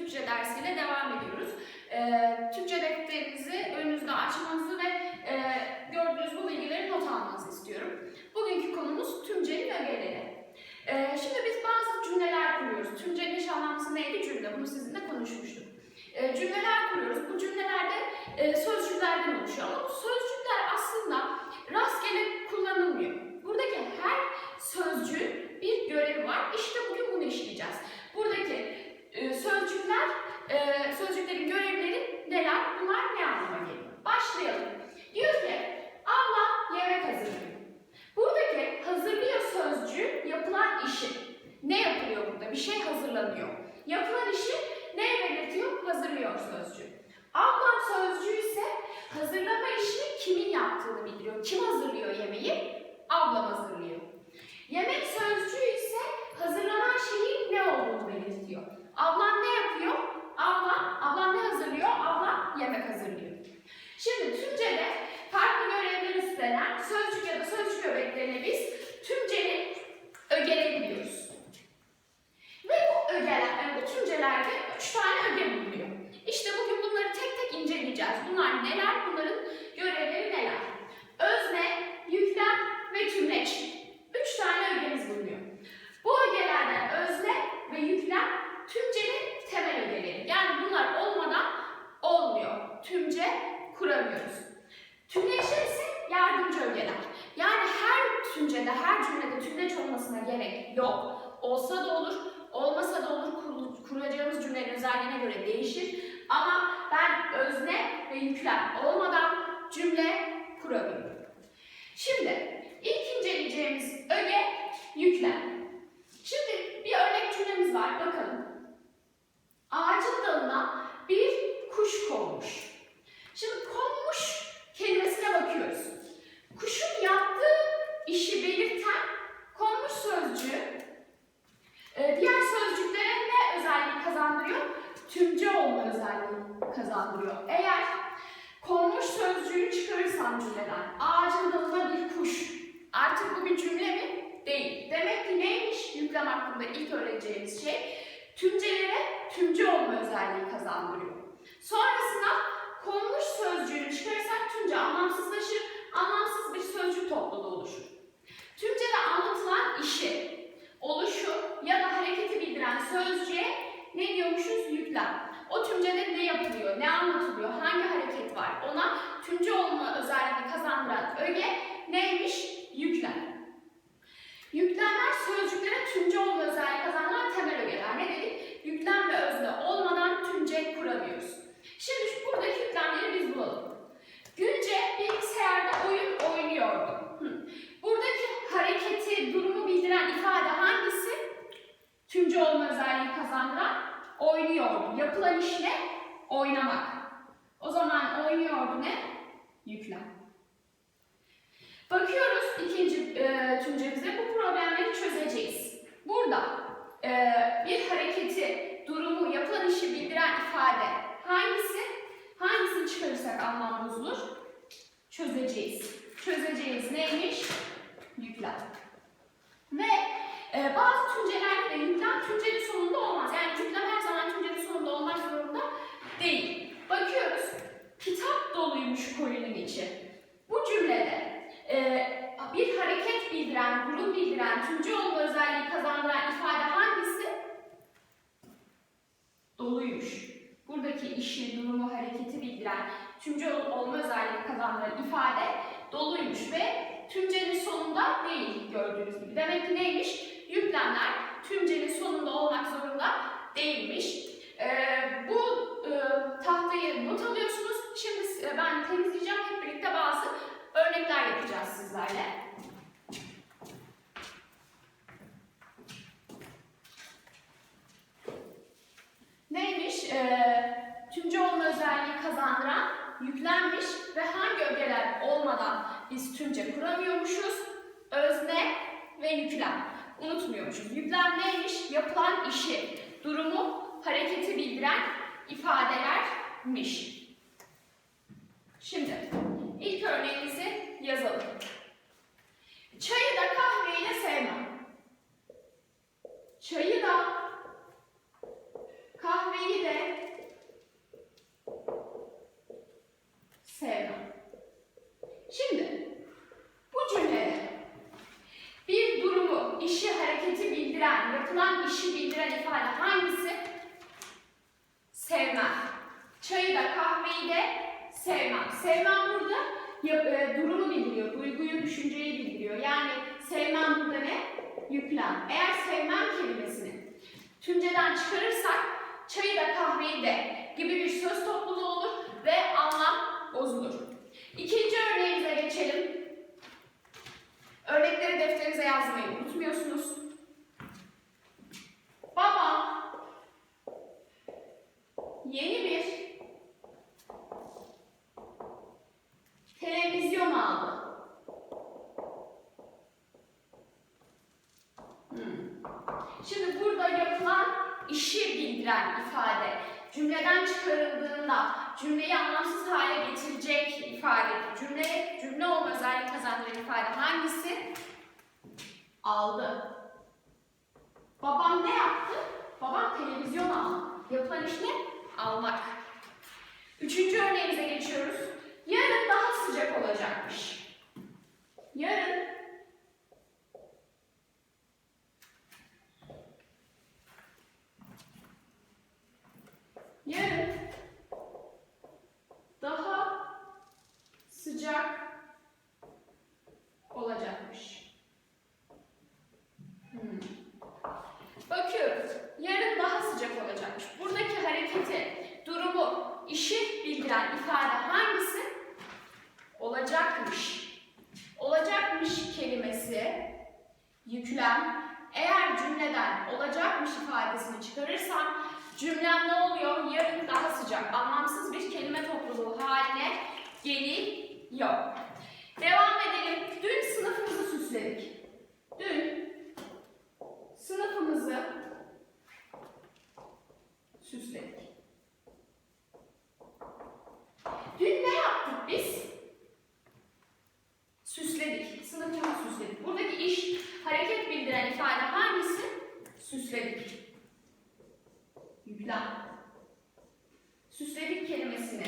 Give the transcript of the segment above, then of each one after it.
Türkçe dersiyle devam ediyoruz. Ee, Türkçe defterinizi önünüzde açmanızı ve e, gördüğünüz bu bilgileri not almanızı istiyorum. Bugünkü konumuz tümcenin ögeleri. Ee, şimdi biz bazı cümleler kuruyoruz. Tümcenin eş anlamlısı neydi cümle? Bunu sizinle konuşmuştuk. Ee, cümleler kuruyoruz. Bu cümlelerde e, sözcüklerden oluşuyor. Ama bu sözcükler aslında rastgele kullanılmıyor. Buradaki her sözcüğün bir görevi var. İşte bugün bunu işleyeceğiz. Buradaki e, sözcükler, e, sözcüklerin görevleri neler? Bunlar ne anlama geliyor? Başlayalım. Diyor ki, abla yemek hazırlıyor. Buradaki hazırlıyor sözcüğü yapılan işi. Ne yapılıyor burada? Bir şey hazırlanıyor. Yapılan işi ne belirtiyor? Hazırlıyor sözcüğü. Ablam sözcüğü ise hazırlama işini kimin yaptığını bildiriyor. Kim hazırlıyor yemeği? Ablam hazırlıyor. Yemek sözcüğü ise hazırlanan şeyin ne olduğunu belirtiyor. Ablam ne yapıyor? Ablam, ablam ne hazırlıyor? Ablam yemek hazırlıyor. Şimdi Türkçe'de farklı görevler üstlenen sözcük ya da sözcük öbeklerine biz Türkçenin ögeleri diyoruz. Ve bu ögeler, yani bu tümcelerde üç tane öge bulunuyor. İşte bugün bunları tek tek inceleyeceğiz. Bunlar neler? Bunların görevleri neler? Özne, yüklem ve tümleç. Üç tane ögemiz bulunuyor. Bu ögelerden özne ve yüklem tümcenin temel ögeleri. Yani bunlar olmadan olmuyor. Tümce kuramıyoruz. Tümleçler ise yardımcı ögeler. Yani her tümcede, her cümlede tümleç olmasına gerek yok. Olsa da olur, olmasa da olur. Kur- Kuracağımız özelliğine göre değişir. Ama ben özne ve yüklem olmadan cümle kuramıyorum. Şimdi ilk inceleyeceğimiz öge yüklem. Şimdi bir örnek cümlemiz var. Bakalım. Ağacın dalına bir kuş konmuş. Şimdi konmuş kelimesine bakıyoruz. Kuşun yaptığı işi belirten konmuş sözcüğü e, diğer sözcüklere ne özellik kazandırıyor? Tümce olma özelliği kazandırıyor. Eğer konmuş sözcüğünü çıkarırsam cümleden ağacın dalına bir kuş artık bu bir cümle mi? Değil. Demek ki neymiş? Yüklem hakkında ilk öğreneceğimiz şey tümcelere tümce olma özelliği kazandırıyor. Sonrasında konmuş sözcüğünü çıkarırsak tümce anlamsızlaşır, anlamsız bir sözcük topluluğu oluşur. Tümcede anlatılan işi, oluşu ya da hareketi bildiren sözcüğe ne diyormuşuz? Yüklem. O tümcede ne yapılıyor, ne anlatılıyor, hangi hareket var ona tümce olma özelliğini kazandıran öge neymiş? Yüklem. Yüklemler sözcüklere tümce olma özelliği kazandıran temel ögeler. Ne dedik? Yüklem ve özne olmadan tümce kuramıyoruz. Şimdi şu buradaki yüklemleri biz bulalım. Gülce bilgisayarda oyun oynuyordu. Buradaki hareketi, durumu bildiren ifade hangisi? Tümce olma özelliği kazandıran oynuyordu. Yapılan iş ne? Oynamak. O zaman oynuyordu ne? Yüklem. Bakıyoruz ikinci e, tümcemize. Bu problemleri çözeceğiz. Burada e, bir hareketi, durumu, yapılan işi bildiren ifade hangisi? Hangisini çıkarırsak anlam bozulur? Çözeceğiz. Çözeceğiz neymiş? Yüklem. Ve e, bazı tümcelerde yüklem tümcenin sonunda olmaz. Yani yüklem her zaman tümcenin sonunda olmak zorunda değil. Bakıyoruz. Kitap doluymuş kolinin içi. Bu cümlede e, bir hareket bildiren, durum bildiren, tümce olma özelliği kazandıran ifade hangisi? Doluymuş. Buradaki işi, durumu, hareketi bildiren, tümce ol- olma özelliği kazandıran ifade doluymuş ve tümcenin sonunda değil gördüğünüz gibi. Demek ki neymiş? Yüklemler tümcenin sonunda olmak zorunda değilmiş. Ee, bu e, tahtayı not alıyorsunuz. Şimdi e, ben temizleyeceğim. Hep birlikte bazı örnekler yapacağız sizlerle. Neymiş? Ee, tümce olma özelliği kazandıran yüklenmiş ve hangi ögeler olmadan biz tümce kuramıyormuşuz? Özne ve yüklem. Unutmuyormuşuz. Yüklem neymiş? Yapılan işi, durumu, hareketi bildiren ifadelermiş. Şimdi ilk örneğimizi yazalım. Çayı da kahveyi de sevmem. Çayı da kahveyi de de sevmem. Şimdi bu cümlede bir durumu, işi, hareketi bildiren, yapılan işi bildiren ifade hangisi? Sevmem. Çayı da kahveyi de sevmem. Sevmem burada durumu bildiriyor, duyguyu, düşünceyi bildiriyor. Yani sevmem burada ne? Yüklem. Eğer sevmem kelimesini tümceden çıkarırsak çayı da kahveyi de gibi bir söz topluluğu olur ve anlam bozulur. İkinci örneğimize geçelim. Örnekleri defterinize yazmayı unutmuyorsunuz. Babam yeni bir televizyon aldı. Hmm. Şimdi burada yapılan bildiren ifade cümleden çıkarıldığında cümleyi anlamsız hale getirecek ifade, cümle cümle olma özellik kazandıran ifade hangisi? Aldı. Babam ne yaptı? Babam televizyon aldı. Yapılan iş ne? Almak. Üçüncü örneğimize geçiyoruz. Yarın daha sıcak olacakmış. Yarın Yarın daha sıcak olacakmış. Hmm. Bakıyoruz. Yarın daha sıcak olacakmış. Buradaki hareketi, durumu, işi bildiren ifade hangisi? Olacakmış. Olacakmış kelimesi yüklem. Eğer cümleden olacakmış ifadesini çıkarırsam cümlem ne oluyor? Yarın daha sıcak. Anlamsız bir kelime topluluğu haline geliyor. Devam edelim. Dün sınıfımızı süsledik. Dün sınıfımızı süsledik. Dün ne yaptık biz? Süsledik. Sınıfımızı süsledik. Buradaki iş, hareket bildiren ifade hangisi? Süsledik. Yüklem. Süsledik kelimesini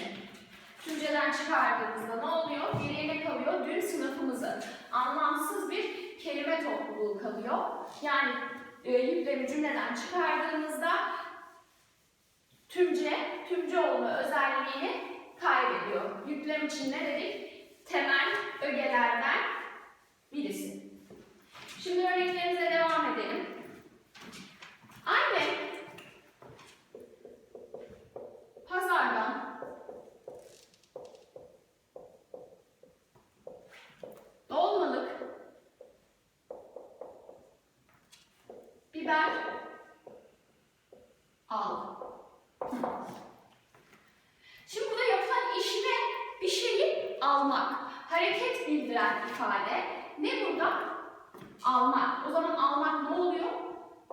Türkçeden çıkardığımızda ne oluyor? Geriye ne kalıyor? Dün sınıfımızı. Anlamsız bir kelime topluluğu kalıyor. Yani e, çıkardığımızda tümce, tümce olma özelliğini kaybediyor. Yüklem için ne dedik? Temel ögelerden birisi. Şimdi örneklerimize devam edelim. Anne pazardan dolmalık biber al. Şimdi burada yapılan iş? Bir şeyi almak. Hareket bildiren ifade. Ne burada? Almak. O zaman almak ne oluyor?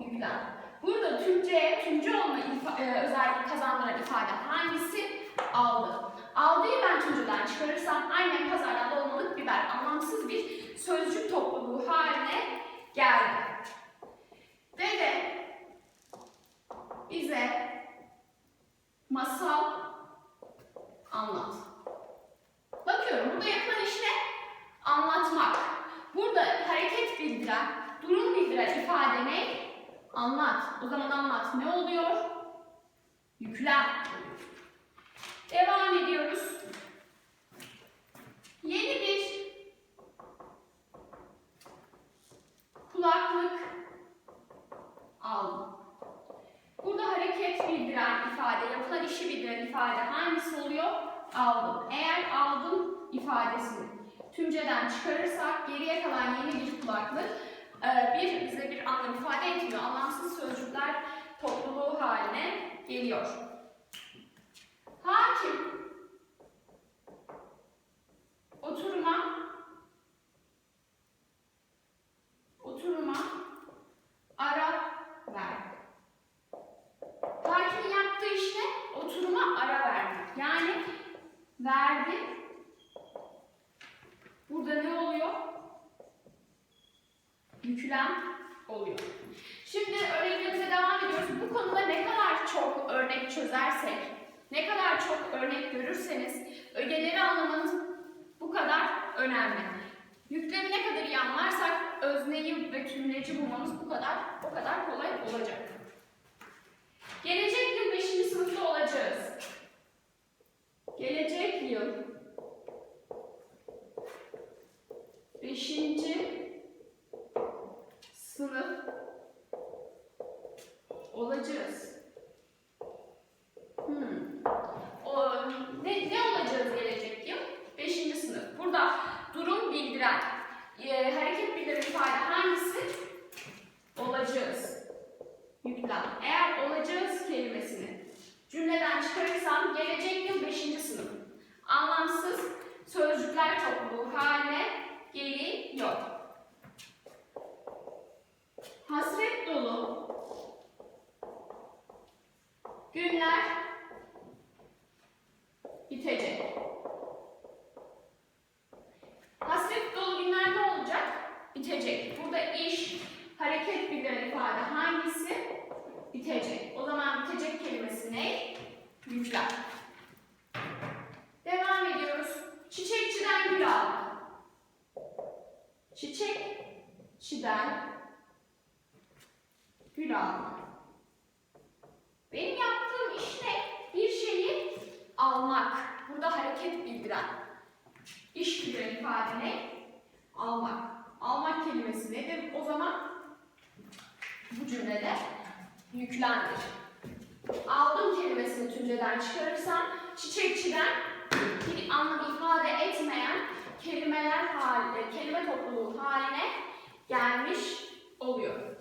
Yüklem. Burada Türkçe'ye, Türkçe olma e, özelliği kazandıran ifade hangisi? Aldı. Aldıyı ben Türkçeden çıkarırsam aynen pazardan dolmalık biber. Anlamsız bir sözcük topluluğu haline geldi. Ve de bize masal anlat. Bakıyorum burada yapılan iş ne? Anlatmak. Burada hareket bildiren, durum bildiren ifade ne? Anlat. O zaman anlat ne oluyor? Yüklem. Devam ediyoruz. Yeni bir kulaklık aldım. Burada hareket bildiren ifade, yapılan bildiren ifade hangisi oluyor? Aldım. Eğer aldım ifadesini tümceden çıkarırsak geriye kalan yeni bir kulaklık e, bir bize bir anlam ifade etmiyor. Anlamsız sözcükler topluluğu haline geliyor. Hakim oturuma oturuma ara verdi. Hakimin yaptığı iş ne? Oturuma ara vermek. Yani verdi. Burada ne oluyor? Yüklem oluyor. Şimdi örneklerimize devam ediyoruz. Bu konuda ne kadar çok örnek çöz çözersek, ne kadar çok örnek görürseniz ögeleri anlamanız bu kadar önemli. Yüklemi ne kadar iyi anlarsak özneyi ve tümleci bulmamız bu kadar o kadar kolay olacak. Gelecek yıl 5. sınıfta olacağız. Gelecek yıl 5. sınıf olacağız. Hmm. O, ne, ne olacağız gelecek yıl? 5. sınıf. Burada durum bildiren, e, hareket bildiren ifade hangisi? Olacağız. Yüklem. Eğer olacağız kelimesini cümleden çıkarırsam gelecek yıl 5. sınıf. Anlamsız sözcükler topluluğu haline geliyor. Hasret dolu günler bitecek. Hasret dolu günler ne olacak? Bitecek. Burada iş, hareket bildiren ifade hangisi? Bitecek. O zaman bitecek kelimesi ne? Yüklem. Devam ediyoruz. Çiçekçiden gül al. Çiçekçiden gül al. Benim yaptığım iş ne? Bir şeyi almak. Burada hareket bildiren. İş bildiren ifade ne? Almak. Almak kelimesi nedir? O zaman bu cümlede yüklendir. Aldım kelimesini tümceden çıkarırsam çiçekçiden bir anlam ifade etmeyen kelimeler haline, kelime topluluğu haline gelmiş oluyor.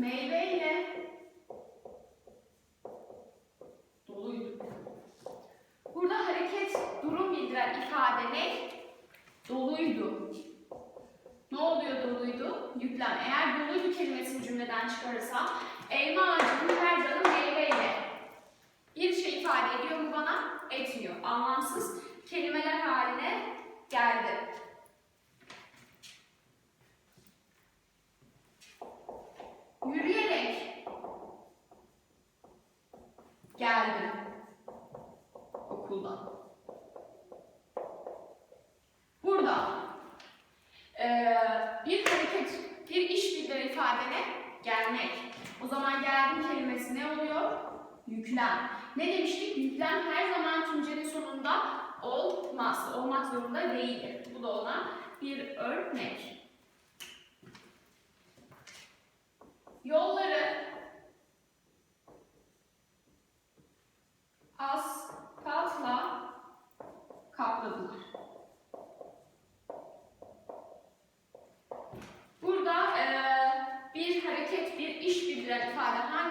mee. Sonunda olmaz. Olmak zorunda değildir. Bu da ona bir örnek. Yolları asfaltla kapladılar. Burada eee, bir hareket, bir iş bildiren ifade hangisi?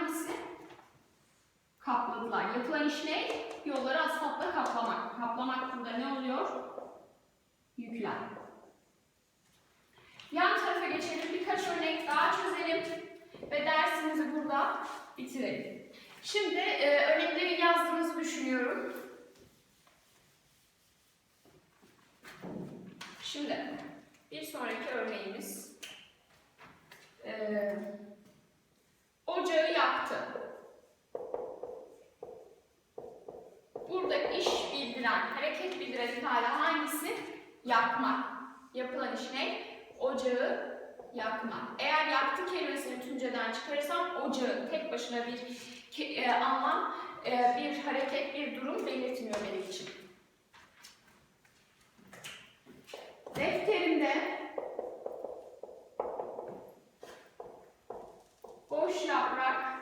Kapladılar. Yapılan iş ne? Yolları asfaltla kaplamak. Kaplamak burada ne oluyor? Yüklem. Yan tarafa geçelim. Birkaç örnek daha çözelim. Ve dersimizi burada bitirelim. Şimdi e, örnekleri yazdığınızı düşünüyorum. Şimdi bir sonraki örneğimiz e, ocağı yaktı. Burada iş bildiren, hareket bildiren ifade hangisi? Yakmak. Yapılan iş ne? Ocağı yakmak. Eğer yaktı kelimesini tümceden çıkarırsam ocağı tek başına bir e, anlam, e, bir hareket, bir durum belirtmiyor benim için. Defterimde boş yaprak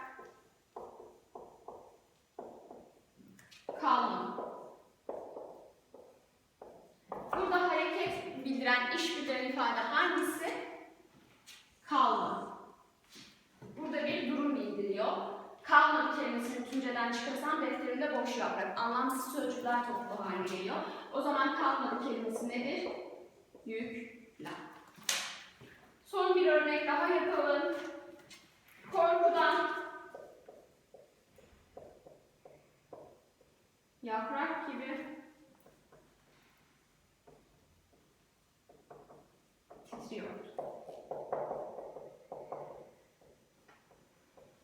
kalmadı. Burada hareket bildiren, iş bildiren ifade hangisi? Kalmadı. Burada bir durum bildiriyor. Kalmadı kelimesini tümceden çıkarsam defterimde boş yaprak. Anlamsız sözcükler toplu haline geliyor. O zaman kalmadı kelimesi nedir? Yüklem. Son bir örnek daha yapalım. Korkudan yaprak gibi titriyor.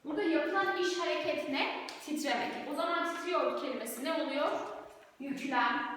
Burada yapılan iş hareket ne? Titremek. O zaman titriyor kelimesi ne oluyor? Yüklem